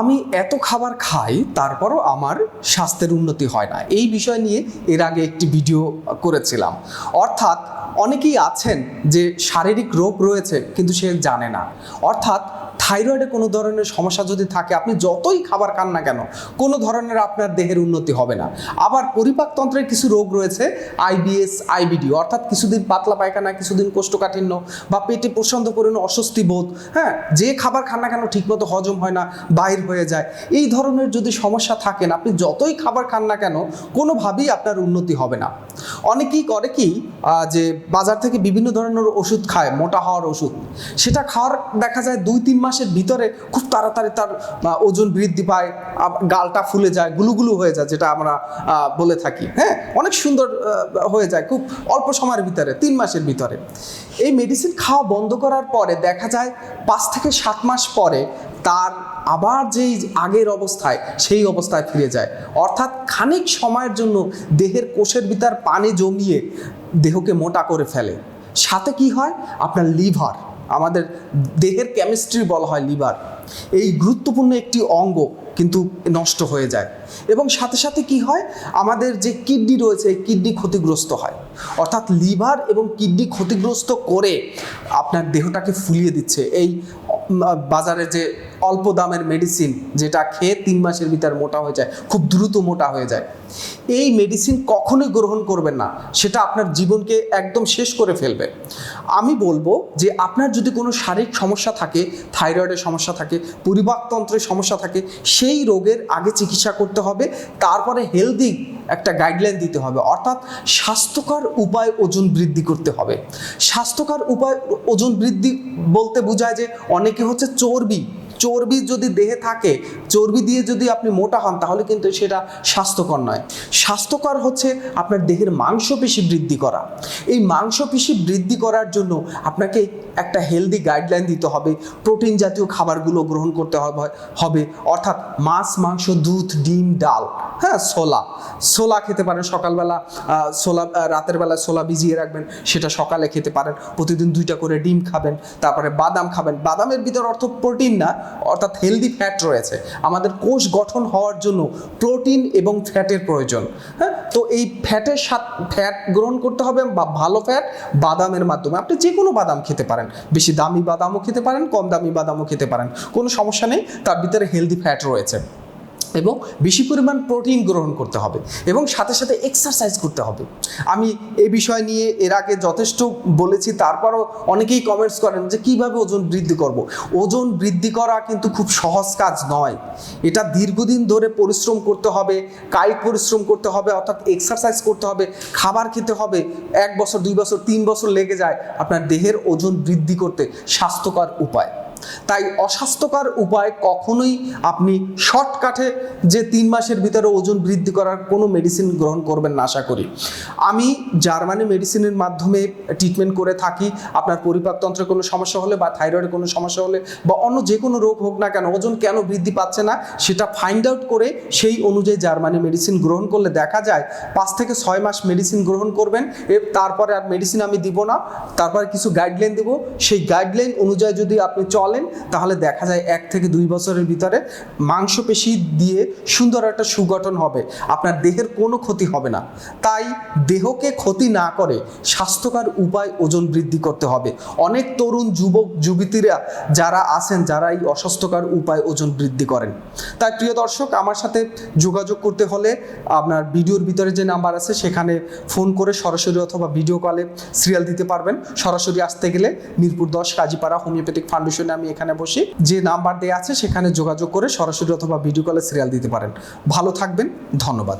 আমি এত খাবার খাই, তারপরও আমার স্বাস্থ্যের উন্নতি হয় না। এই বিষয় নিয়ে এর আগে একটি ভিডিও করেছিলাম। অর্থাৎ অনেকেই আছেন যে শারীরিক রোগ রয়েছে, কিন্তু সে জানে না। অর্থাৎ থাইরয়েডে কোনো ধরনের সমস্যা যদি থাকে, আপনি যতই খাবার খান না কেন, কোনো ধরনের আপনার দেহের উন্নতি হবে না। আবার পরিপাকতন্ত্রের কিছু রোগ রয়েছে আইবিএস আইবিডি অর্থাৎ কিছুদিন পাতলা পায়খানা, কিছুদিন কোষ্ঠকাঠিন্য বা পেটে প্রচণ্ড পরিমাণে অস্বস্তি বোধ হ্যাঁ? যে খাবার খান না কেন ঠিকমতো হজম হয় না বাইর হয়ে যায়। এই ধরনের যদি সমস্যা থাকেন, আপনি যতই খাবার খান না কেন, কোনোভাবেই আপনার উন্নতি হবে না। অনেকেই করে কি যে বাজার থেকে বিভিন্ন ধরনের ওষুধ খায়, মোটা হওয়ার ওষুধ। সেটা খাওয়ার দেখা যায় দুই, তিন মাসের ভিতরে খুব তাড়াতাড়ি তার ওজন বৃদ্ধি পায় গালটা ফুলে যায়, গুলুগুলু হয়ে যায়, যেটা আমরা বলে থাকি। হ্যাঁ? অনেক সুন্দর হয়ে যায় খুব অল্প সময়ের ভিতরে, তিন মাসের ভিতরে। এই মেডিসিন খাওয়া বন্ধ করার পরে দেখা যায় পাঁচ থেকে সাত মাস পরে তার আবার যেই আগের অবস্থায়, সেই অবস্থায় ফিরে যায়। অর্থাৎ খানিক সময়ের জন্য দেহের কোষের ভিতর পানি জমিয়ে দেহকে মোটা করে ফেলে। সাথে কি হয়? আপনার লিভার। আমাদের দেহের কেমিস্ট্রি বলা হয় লিভার এই গুরুত্বপূর্ণ একটি অঙ্গ কিন্তু নষ্ট হয়ে যায়। এবং সাথে সাথে কি হয়? আমাদের যে কিডনি রয়েছে, এই কিডনি ক্ষতিগ্রস্ত হয়। অর্থাৎ লিভার এবং কিডনি ক্ষতিগ্রস্ত করে আপনার দেহটাকে ফুলিয়ে দিচ্ছে। এই বাজারে যে অল্প দামের মেডিসিন যেটা খেয়ে তিন মাসের ভিতর মোটা হয়ে যায়, খুব দ্রুত মোটা হয়ে যায়। এই মেডিসিন কখনোই গ্রহণ করবেন না, সেটা আপনার জীবনকে একদম শেষ করে ফেলবে। আমি বলব যে আপনার যদি কোনো শারীরিক সমস্যা থাকে থাইরয়েডের সমস্যা থাকে পরিপাকতন্ত্রের সমস্যা থাকে, সেই রোগের আগে চিকিৎসা করতে হবে, তারপরে হেলদি একটা গাইডলাইন দিতে হবে। অর্থাৎ স্বাস্থ্যকর উপায় ওজন বৃদ্ধি করতে হবে। স্বাস্থ্যকর উপায় ওজন বৃদ্ধি বলতে বোঝায় যে অনেকে হচ্ছে চর্বি চর্বি যদি দেহে থাকে চর্বি দিয়ে যদি আপনি মোটা হন, তাহলে কিন্তু সেটা স্বাস্থ্যকর নয়। স্বাস্থ্যকর হচ্ছে আপনার দেহের মাংসপেশি বৃদ্ধি করা। এই মাংসপেশি বৃদ্ধি করার জন্য আপনাকে একটা হেলদি গাইডলাইন দিতে হবে। প্রোটিন জাতীয় খাবারগুলো গ্রহণ করতে হবে অর্থাৎ মাছ, মাংস, দুধ, ডিম, ডাল হ্যাঁ ছোলা। ছোলা খেতে পারেন সকালবেলা ছোলা রাতের বেলা ছোলা ভিজিয়ে রাখবেন, সেটা সকালে খেতে পারেন। প্রতিদিন দুইটা করে ডিম খাবেন, তারপরে বাদাম খাবেন। বাদামের ভিতর অর্থ প্রোটিন না, অর্থাৎ হেলদি ফ্যাট রয়েছে। আমাদের কোষ গঠন হওয়ার জন্য প্রোটিন এবং ফ্যাটের প্রয়োজন। হ্যাঁ? তো এই ফ্যাটের সাথে ফ্যাট গ্রহণ করতে হবে বা ভালো ফ্যাট বাদামের মাধ্যমে। আপনি যে কোনো বাদাম খেতে পারেন। বেশি দামি বাদামও খেতে পারেন, কম দামি বাদামও খেতে পারেন। কোনো সমস্যা নেই, তার ভিতরে হেলদি ফ্যাট রয়েছে। এবং বেশি পরিমাণ প্রোটিন গ্রহণ করতে হবে এবং সাথে সাথে এক্সারসাইজ করতে হবে। আমি এই বিষয় নিয়ে এর আগে যথেষ্ট বলেছি, তারপরও অনেকেই কমেন্টস করেন যে কীভাবে ওজন বৃদ্ধি করব। ওজন বৃদ্ধি করা কিন্তু খুব সহজ কাজ নয়। এটা দীর্ঘদিন ধরে পরিশ্রম করতে হবে, কায়িক পরিশ্রম করতে হবে, অর্থাৎ এক্সারসাইজ করতে হবে, খাবার খেতে হবে, এক বছর, দুই বছর, তিন বছর লেগে যায় আপনার দেহের ওজন বৃদ্ধি করতে স্বাস্থ্যকর উপায়। তাই অস্বাস্থ্যকর উপায় কখনোই আপনি শর্টকাটে যে তিন মাসের ভিতরে ওজন বৃদ্ধি করার কোনো মেডিসিন গ্রহণ করবেন না, আশা করি। আমি জার্মানি মেডিসিনের মাধ্যমে ট্রিটমেন্ট করে থাকি। আপনার পরিপাকতন্ত্রে কোনো সমস্যা হলে বা থাইরয়েডের কোনো সমস্যা হলে বা অন্য যে কোনো রোগ হোক না কেন, ওজন কেন বৃদ্ধি পাচ্ছে না, সেটা ফাইন্ড আউট করে সেই অনুযায়ী জার্মানি মেডিসিন গ্রহণ করলে দেখা যায় পাঁচ থেকে ছয় মাস মেডিসিন গ্রহণ করবেন। তারপরে আর মেডিসিন আমি দিব না। তারপরে কিছু গাইডলাইন দিব। সেই গাইডলাইন অনুযায়ী যদি আপনি চলেন তাহলে দেখা যায় এক থেকে দুই বছরের ভিতরে মাংসপেশি দিয়ে সুন্দর একটা সুগঠন হবে। আপনার দেহের কোনো ক্ষতি হবে না। তাই দেহকে ক্ষতি না করে স্বাস্থ্যকর উপায় ওজন বৃদ্ধি করতে হবে। অনেক তরুণ যুবক, যুবতীরা যারা আছেন যারা এই অস্বাস্থ্যকর উপায় ওজন বৃদ্ধি করেন। তাই প্রিয় দর্শক, আমার সাথে যোগাযোগ করতে হলে আপনার ভিডিওর ভিতরে যে নাম্বার আছে, সেখানে ফোন করে সরাসরি অথবা ভিডিও কলে সিরিয়াল দিতে পারবেন। সরাসরি আসতে গেলে মিরপুর দশ, কাজীপাড়া হোমিওপ্যাথিক ফাউন্ডেশনে আমি এখানে বসি। যে নাম্বার দেওয়া আছে, সেখানে যোগাযোগ করে সরাসরি অথবা ভিডিও কলে সিরিয়াল দিতে পারেন। ভালো থাকবেন, ধন্যবাদ।